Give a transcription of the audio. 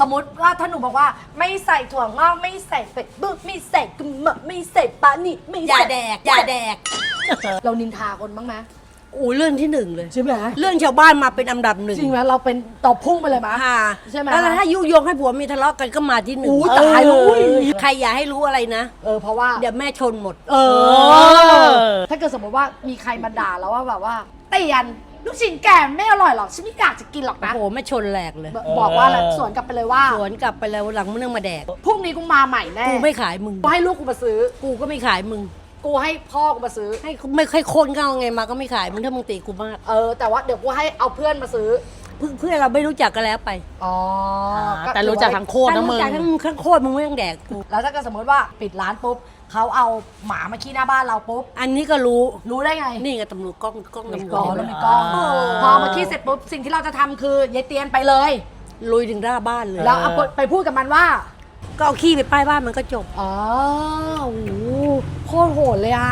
สมมติว่าถ้าหนูบอกว่าไม่ใส่ถั่วงอกไม่ใส่เป็ดบึกไม่ใส่กึมมะไม่ใส่ปลานี่ไม่อย่าใส่แดกอย่าแดก เรานินทาคนบ้างไหมอู้เรื่องที่หนึ่งเลย ใช่ไหมเรื่องชาวบ้านมาเป็นอันดับหนึ่งจริงไหมเราเป็นตอบพุ่งไปเลยมะ ค่ะใช่ไหม แล้วถ้ายุยงให้ผัวมีทะเลาะกันก็มาที่หนึ่งอู้ตายแล้วอุ้ยใครอย่าให้รู้อะไรนะ เออเพราะว่า เดี๋ยวแม่ชนหมด เออ ถ้าเกิดสมมติว่ามีใครมาด่าแล้วว่าแบบว่าเตียน ลูกชิ้นแกไม่อร่อยหรอกฉันไม่อยากจะกินหรอกโอ้นะโหแม่ชนแหลกเลย บบอกว่าอะไรสวนกลับไปเลยว่าสวนกลับไปแล้วหลังมึงเรื่องมาแดก พรุ่งนี้กูมาใหม่แน่กูไม่ขายมึง กูให้ลูกกูมาซื้อ กูก็ไม่ขายมึง กูให้พ่อกูมาซื้อ ให้ไม่ค่อยคนก็เอาไงมาก็ไม่ขายมึงถ้ามึงตีกูมาก เออแต่ว่าเดี๋ยวกูให้เอาเพื่อนมาซื้อ เพื่อนเพื่อนเราไม่รู้จักกันแล้วไปอ๋ออาแต่รู้จักทั้งโคตรทั้นะงมึรู้ง จักทั้งทั้งโคตรมึงไม่ต้องแดกกูแล้วถ้าเกิดสมมติว่าปิดร้านปุ๊บเขาเอาหมามาขี้หน้าบ้านเราปุ๊บอันนี้ก็รู้รู้ได้ไงนี่ไงตำรวจกล้องกล้องตำรวอ๋จอแล้วมีกล้องอ่าพอมาขี้เสร็จปุ๊บสิ่งที่เราจะทำคือยายเตียนไปเลย ลุยถึงหน้าบ้านเลยแล้วเอาไปพูดกับมันว่า ก็เอาขี้ไปป้ายบ้านมันก็จบ อ๋อโอ้โหโคตรโหดเลยอะ